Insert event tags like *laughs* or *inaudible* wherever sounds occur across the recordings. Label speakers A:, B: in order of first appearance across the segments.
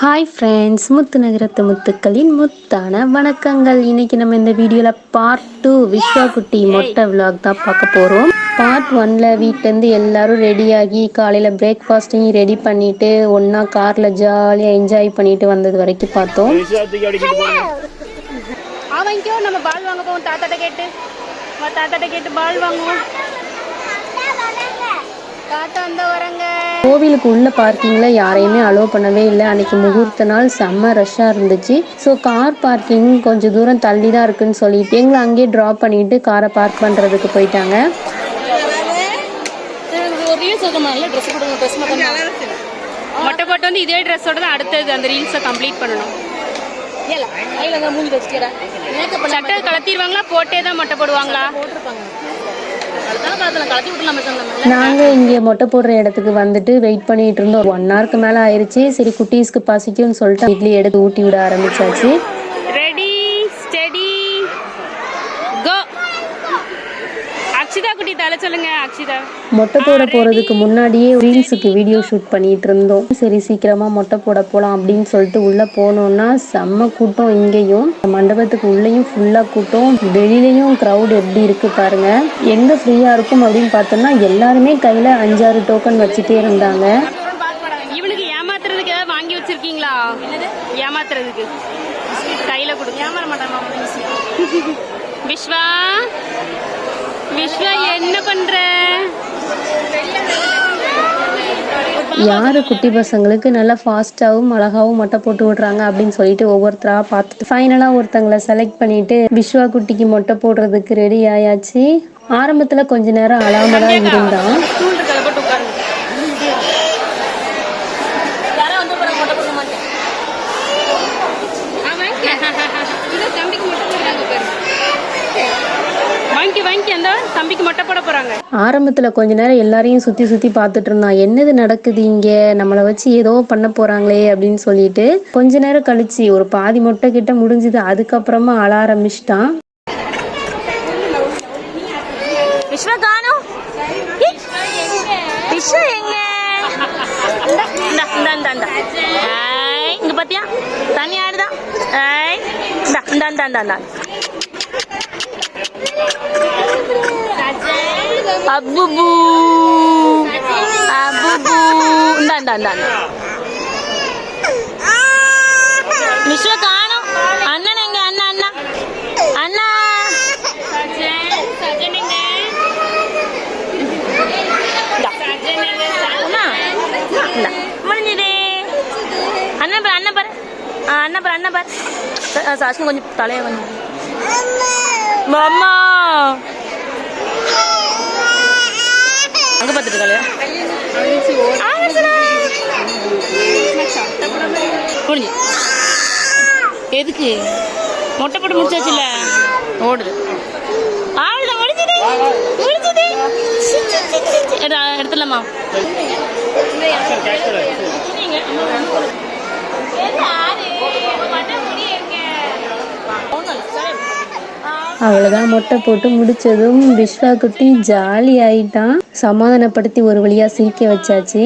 A: Hi friends முத்து நகரத்து முத்துக்களின் முத்தான வணக்கங்கள். இன்னைக்கு நம்ம இந்த வீடியோவில் பார்ட் டூ விஸ்வா குட்டி மொட்டை விலாக் தான் பார்க்க போகிறோம் பார்ட் ஒன்ல வீட்டிலேருந்து எல்லாரும் ரெடியாகி காலையில் பிரேக்ஃபாஸ்ட்டையும் ரெடி பண்ணிட்டு ஒன்றா காரில் ஜாலியாக என்ஜாய் பண்ணிட்டு வந்தது வரைக்கும் பார்த்தோம்.
B: வாங்கிக்கோ நம்ம பால் வாங்க போவோம். தாத்தாட்ட கேட்டு. தாத்தாட்ட கேட்டு பால் வாங்குவோம்.
A: கோவிலுக்கு உள்ள பார்க்கிங்கில் யாரையுமே அலோவ் பண்ணவே இல்லை. அன்னைக்கு முகூர்த்த நாள் செம்ம ரஷ்ஷாக இருந்துச்சு. ஸோ கார் பார்க்கிங் கொஞ்சம் தூரம் தள்ளி தான் இருக்குன்னு சொல்லிட்டு எங்களை அங்கேயே ட்ராப் பண்ணிட்டு காரை பார்க் பண்ணுறதுக்கு போயிட்டாங்க.
B: மொட்டை போட்டு வந்து இதே ட்ரெஸ்ஸோட தான் அடுத்தது அந்த ரீல்ஸை கம்ப்ளீட் பண்ணணும். சட்டை கலத்திடுவாங்களா? போட்டே தான் மொட்டை போடுவாங்களா?
A: நாங்கள் இங்கே மொட்டை போடுற இடத்துக்கு வந்துட்டு வெயிட் பண்ணிட்டு இருந்தோம். ஒன் ஹவருக்கு மேலே ஆயிடுச்சு சரி குட்டீஸ்க்கு பசிக்கும்னு சொல்லிட்டு இட்லி எடுத்து ஊட்டி விட ஆரம்பிச்சாச்சு
B: ரெடி ஸ்டெடி கோ அக்ஷிதா குட்டி தலை சொல்லுங்க அக்ஷிதா.
A: மொட்டை போட போகிறதுக்கு முன்னாடியே ரீல்ஸுக்கு வீடியோ ஷூட் பண்ணிட்டு இருந்தோம் சரி சீக்கிரமாக மொட்டை போட போகலாம் அப்படின்னு சொல்லிட்டு உள்ளே போனோம்னா செம்ம கூட்டம் இங்கேயும். மண்டபத்துக்கு உள்ளேயும் ஃபுல்லாக கூட்டம். வெளியிலையும் க்ரௌட் எப்படி இருக்கு பாருங்க. எங்கே ஃப்ரீயாக இருக்கும் அப்படின்னு பார்த்தோம்னா எல்லாருமே கையில் அஞ்சாறு டோக்கன் வச்சுட்டே இருந்தாங்க.
B: இவனுக்கு ஏமாத்துறதுக்கு ஏதாவது வாங்கி வச்சிருக்கீங்களா? ஏமாத்துறதுக்கு. கையில கொடுங்க ஏமாற மாட்டாங்க *laughs* விஸ்வா? விஸ்வா என்ன பண்ற?
A: யார் குட்டி பசங்களுக்கு நல்லா ஃபாஸ்ட்டாகவும் அழகாகவும் மொட்டை போட்டு விடுறாங்க அப்படின்னு சொல்லிட்டு ஒவ்வொருத்தராக பார்த்துட்டு ஃபைனலாக ஒருத்தங்களை செலக்ட் பண்ணிட்டு விஸ்வா குட்டிக்கு மொட்டை போடுறதுக்கு ரெடி ஆயாச்சு. ஆரம்பத்தில் கொஞ்ச நேரம் அழாம தான் இருந்தான்
B: ஸ்டூல் இருக்கிறத போட்டு உட்காருங்க வாங்கி வாங்கி அந்த போட போறாங்க.
A: ஆரம்பத்தில் கொஞ்ச நேரம் எல்லாரையும் சுற்றி சுற்றி பார்த்துட்டு இருந்தான். என்னது நடக்குது இங்கே? நம்மளை வச்சு ஏதோ பண்ண போகிறாங்களே அப்படின்னு சொல்லிட்டு கொஞ்ச நேரம் கழிச்சு ஒரு பாதி மொட்டை கிட்ட முடிஞ்சுது. அதுக்கப்புறமா அழ ஆரம்பிச்சிட்டான்.
B: விஸ்வா காணோம் விஸ்வா எங்க? இங்க பாத்தியா? தண்ணி ஆடுதா? ஐ, இந்தா, இந்தா, இந்தா, இந்தா, இந்தா. அப்புபு அப்புபு இந்தா இந்தா இந்தா இந்தா. விஸ்வா காணோம் அண்ணன் எங்க அண்ணா அண்ணா அண்ணா இந்தா. இந்தா. முடிஞ்சுது அண்ணன் பாரு அண்ணன் பாரு ஆ, அண்ணன் பாரு அண்ணன் பாரு ச- சாஷ்னு கொஞ்சம் தலையை கொஞ்சம் அம்மா அங்க பார்த்துட்டு இருக்காளே முடிஞ்சு எதுக்கு? மொட்டை போட்டு முடிச்சாச்சுல்ல? ஓடுது. ஆளுda முடிஞ்சது முடிஞ்சது சி, சி,
A: அவ்வளோதான் மொட்டை போட்டு முடிச்சதும் விஸ்வா குட்டி ஜாலி ஆயிட்டான். சமாதானப்படுத்தி ஒரு வழியாக சிரிக்க வச்சாச்சு.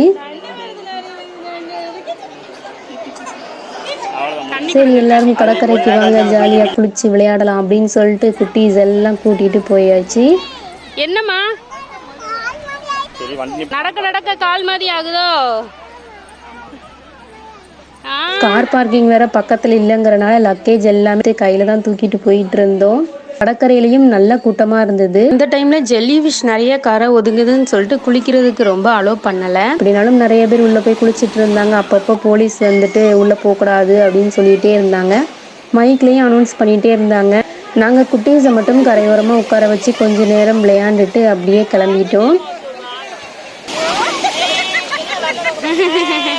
A: சரி எல்லாரும் கடற்கரைக்கு வாங்க ஜாலியாக குளிச்சு விளையாடலாம் அப்படின்னு சொல்லிட்டு குட்டீஸ் எல்லாம் கூட்டிட்டு போயாச்சு.
B: என்னம்மா? நடக்க நடக்க கால் மாதிரி ஆகுதோ?
A: கார் பார்க்கிங் வேற பக்கத்தில் இல்லைங்கிறனால லக்கேஜ் எல்லாமே கையில தான் தூக்கிட்டு போயிட்டு இருந்தோம். கடற்கரையிலையும் நல்ல கூட்டமா இருந்தது. இந்த டைம்ல ஜெல்லி ஃபிஷ் நிறைய கரை ஒதுங்குதுன்னு சொல்லிட்டு குளிக்கிறதுக்கு ரொம்ப அலோவ் பண்ணல. அப்படின்னாலும் நிறைய பேர் உள்ள போய் குளிச்சிட்டு இருந்தாங்க. அப்பப்போ போலீஸ் வந்துட்டு உள்ள போகக்கூடாது அப்படின்னு சொல்லிட்டே இருந்தாங்க. மைக்லயும் அனௌன்ஸ் பண்ணிட்டே இருந்தாங்க. நாங்க குட்டீஸை மட்டும் கரையோரமா உட்கார வச்சு கொஞ்ச நேரம் விளையாண்டுட்டு அப்படியே கிளம்பிட்டோம். *laughs*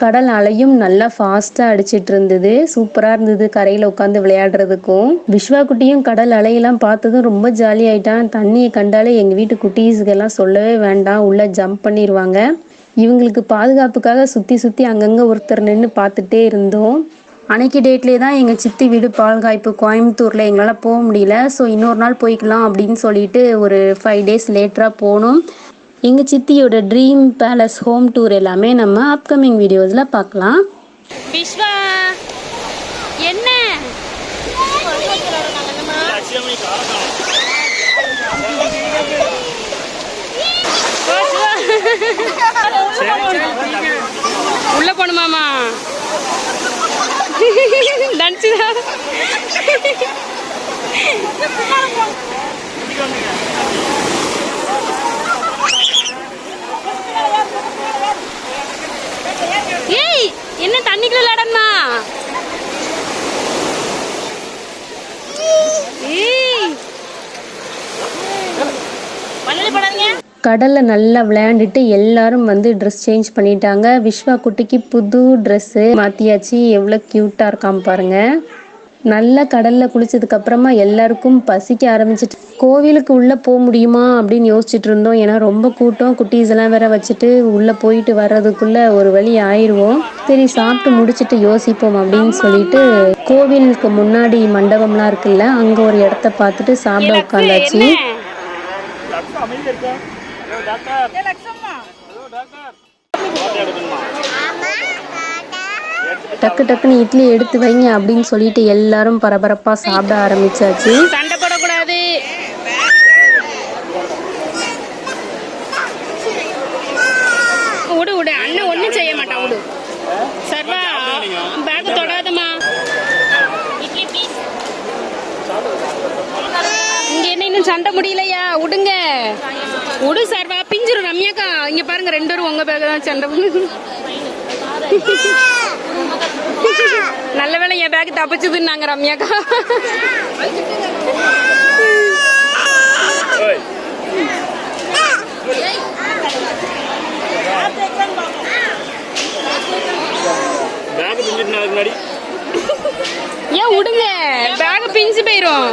A: கடல் அலையும் நல்லா ஃபாஸ்ட்டாக அடிச்சிட்டு இருந்தது சூப்பராக இருந்தது கரையில் உட்காந்து விளையாடுறதுக்கும். விஸ்வா குட்டியும் கடல் அலையெல்லாம் பார்த்ததும் ரொம்ப ஜாலி ஆயிட்டான். தண்ணியை கண்டாலே எங்கள் வீட்டு குட்டீஸுக்கெல்லாம் சொல்லவே வேண்டாம். உள்ளே ஜம்ப் பண்ணிடுவாங்க இவங்களுக்கு பாதுகாப்புக்காக சுற்றி சுற்றி அங்கங்கே ஒருத்தர் நின்று பார்த்துட்டே இருந்தோம். அன்னைக்கு டேட்லேயே தான் எங்கள் சித்தி வீடு பால்காய்ப்பு கோயம்புத்தூரில் எங்களால் போக முடியல. ஸோ இன்னொரு நாள் போய்க்கலாம் அப்படின்னு சொல்லிட்டு ஒரு ஃபைவ் டேஸ் லேட்டராக போனோம். எங்கள் சித்தியோட ட்ரீம் பேலஸ் ஹோம் டூர் எல்லாமே நம்ம அப்கமிங் வீடியோஸில் பார்க்கலாம்.
B: விஸ்வா என்ன? உள்ள போணுமாமா தனிச்சுதா ஏய் என்ன தண்ணிக்குள்ள விளையாடணுமா படாதீங்க
A: கடலில் நல்லா விளையாண்டுட்டு எல்லாரும் வந்து ட்ரெஸ் சேஞ்ச் பண்ணிட்டாங்க. விஸ்வா குட்டிக்கு புது ட்ரெஸ்ஸு மாற்றியாச்சு எவ்வளோ க்யூட்டாக இருக்கான் பாருங்க. நல்லா கடலில் குளிச்சதுக்கு அப்புறமா எல்லாருக்கும் பசிக்க ஆரம்பிச்சிட்டு கோவிலுக்கு உள்ளே போக முடியுமா அப்படின்னு யோசிச்சுட்டு இருந்தோம். ஏன்னா ரொம்ப கூட்டம் குட்டீஸ் எல்லாம் வேற வச்சுட்டு உள்ளே போயிட்டு வர்றதுக்குள்ள ஒரு வழி ஆயிடுவோம் சரி சாப்பிட்டு முடிச்சிட்டு யோசிப்போம் அப்படின்னு சொல்லிட்டு கோவிலுக்கு முன்னாடி மண்டபம்லாம் இருக்குல்ல அங்கே ஒரு இடத்த பார்த்துட்டு சாப்பிட உட்காந்தாச்சு. டக்கு டக்குன்னு இட்லி எடுத்து வைங்க அப்படின்னு சொல்லிட்டு எல்லாரும் பரபரப்பாக சாப்பிட ஆரம்பிச்சாச்சு.
B: சண்டை போடக்கூடாது. விடு விடு அண்ணன் ஒன்றும் செய்ய மாட்டான். விடு சர்வா பேக் தொடாதம்மா. இட்லி இங்க என்ன இன்னும் சண்டை முடியலையா? விடுங்க விடு சர்வா. பிஞ்சிரும் ரம்யாக்கா. இங்க பாருங்க ரெண்டு பேரும் உங்க பேக் தான் சண்டை பண்ணுது நல்ல வேளை என் பேக் தப்பிச்சதுன்னாங்க ரம்யாக்கா.
C: பேக்
B: ஏன் விடுங்க பேக் பிஞ்சு போயிரும்.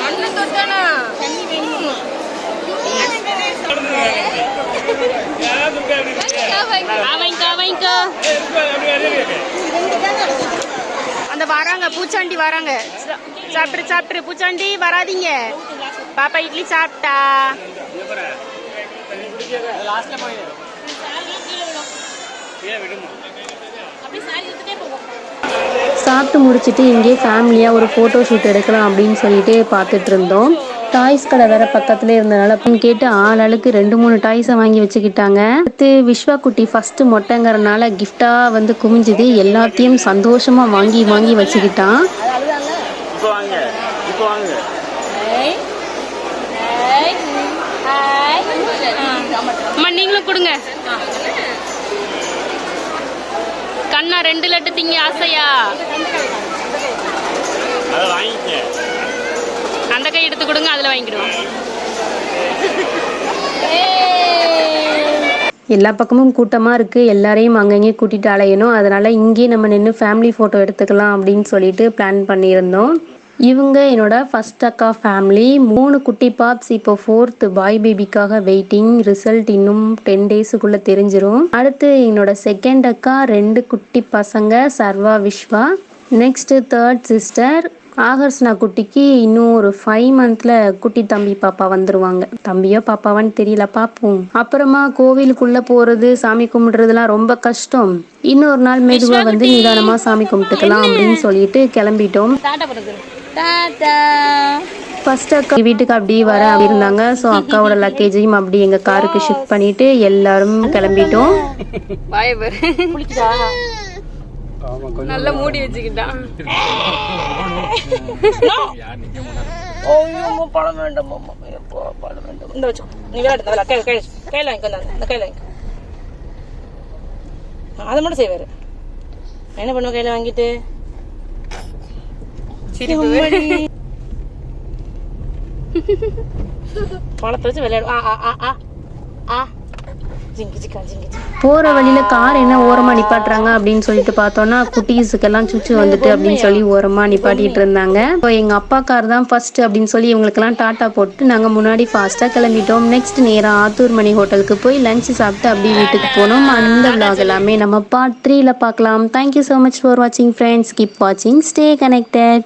B: வாங்கிக்கோ வாங்கிக்கோ அந்த வராங்க பூச்சாண்டி வராங்க. சாப்பிட்டு சாப்பிட்டு பூச்சாண்டி வராதீங்க. பாப்பா இட்லி சாப்பிட்டா.
A: சாப்பிட்டு முடிச்சிட்டு இங்கே ஃபேமிலியாக ஒரு ஃபோட்டோ ஷூட் எடுக்கலாம் அப்படின்னு சொல்லிட்டு பார்த்துட்டு இருந்தோம். டாய்ஸ் கடை வேற பக்கத்துல இருந்தனால அப்படின்னு கேட்டு ஆள் ஆளுக்கு ரெண்டு மூணு டாய்ஸை வாங்கி வச்சுக்கிட்டாங்க. அடுத்து விஸ்வா குட்டி ஃபர்ஸ்ட் மொட்டைங்கிறனால கிஃப்டா வந்து குமிஞ்சுது. எல்லாத்தையும் சந்தோஷமா வாங்கி வாங்கி வச்சுக்கிட்டான்.
C: இப்போ வாங்க இப்போ வாங்க.
B: அம்மா நீங்களும் கொடுங்க. கண்ணா ரெண்டு லட்டு திங்க ஆசையா? கை எடுத்து கொடுங்க அதில் வாங்கிடுவோம்.
A: எல்லா பக்கமும் கூட்டமாக இருக்குது எல்லாரையும் அங்கங்கே கூட்டிகிட்டு அலையணும். அதனால் இங்கேயே நம்ம நின்று ஃபேமிலி ஃபோட்டோ எடுத்துக்கலாம் அப்படின்னு சொல்லிட்டு பிளான் பண்ணியிருந்தோம். இவங்க என்னோட ஃபஸ்ட் அக்கா ஃபேமிலி மூணு குட்டி பாப்ஸ் இப்போ ஃபோர்த் பாய் பேபிக்காக வெயிட்டிங் ரிசல்ட் இன்னும் டென் டேஸுக்குள்ளே தெரிஞ்சிரும். அடுத்து என்னோட செகண்ட் அக்கா ரெண்டு குட்டி பசங்க Sarva Vishwa next third sister Aakarshna குட்டிக்கு இன்னும் ஒரு ஃபைவ் மந்த்ல குட்டி தம்பி பாப்பா வந்துருவாங்க. தம்பியோ பாப்பாவான்னு தெரியல பாப்போம். அப்புறமா கோவிலுக்குள்ள போறது சாமி கும்பிடுறதுலாம் ரொம்ப கஷ்டம். இன்னொரு நாள் மெதுவா வந்து நிதானமா சாமி கும்பிட்டுக்கலாம் அப்படின்னு சொல்லிட்டு கிளம்பிட்டோம். ஃபர்ஸ்ட் அக்கா வீட்டுக்கு அப்படியே வர அப்படி இருந்தாங்க ஸோ அக்காவோட லக்கேஜையும் அப்படி எங்க காருக்கு ஷிஃப்ட் பண்ணிட்டு எல்லாரும் கிளம்பிட்டோம்.
B: நல்லா மூடி வச்சுக்கிட்டான் *laughs* ஐயோ பழம் வேண்டாம் பழம் வேண்டாம். இந்த வச்சோ நீ விளையாடு இந்த கையில் கையில் கையில் வாங்கிக்கோ இந்த கையில் வாங்கிக்கோ. அதை மட்டும் செய்வாரு. என்ன பண்ணுவ கையில் வாங்கிட்டு? பழத்தை வச்சு விளையாடு. ஆ ஆ ஆ ஆ. போகிற வழியில்
A: போற வழியில கார் என்ன ஓரமா நிப்பாட்டுறாங்க அப்படின்னு சொல்லிட்டு பார்த்தோம்னா குட்டீஸுக்கெல்லாம் சுச்சு வந்துட்டு அப்படின்னு சொல்லி ஓரமா நிப்பாட்டிட்டு இருந்தாங்க. இப்போ எங்க அப்பா கார் தான் ஃபர்ஸ்ட் அப்படின்னு சொல்லி இவங்களுக்கெல்லாம் டாட்டா போட்டு நாங்க முன்னாடி ஃபாஸ்டா கிளம்பிட்டோம். நெக்ஸ்ட் நேராக ஆத்தூர் மணி ஹோட்டலுக்கு போய் லஞ்ச் சாப்பிட்டு அப்படியே வீட்டுக்கு போனோம். அந்த விளாக் எல்லாமே நம்ம பார்ட் த்ரீல பார்க்கலாம். தேங்க்யூ ஸோ மச் ஃபார் வாட்சிங் ஃப்ரெண்ட்ஸ் கீப் வாட்சிங் ஸ்டே கனெக்டட்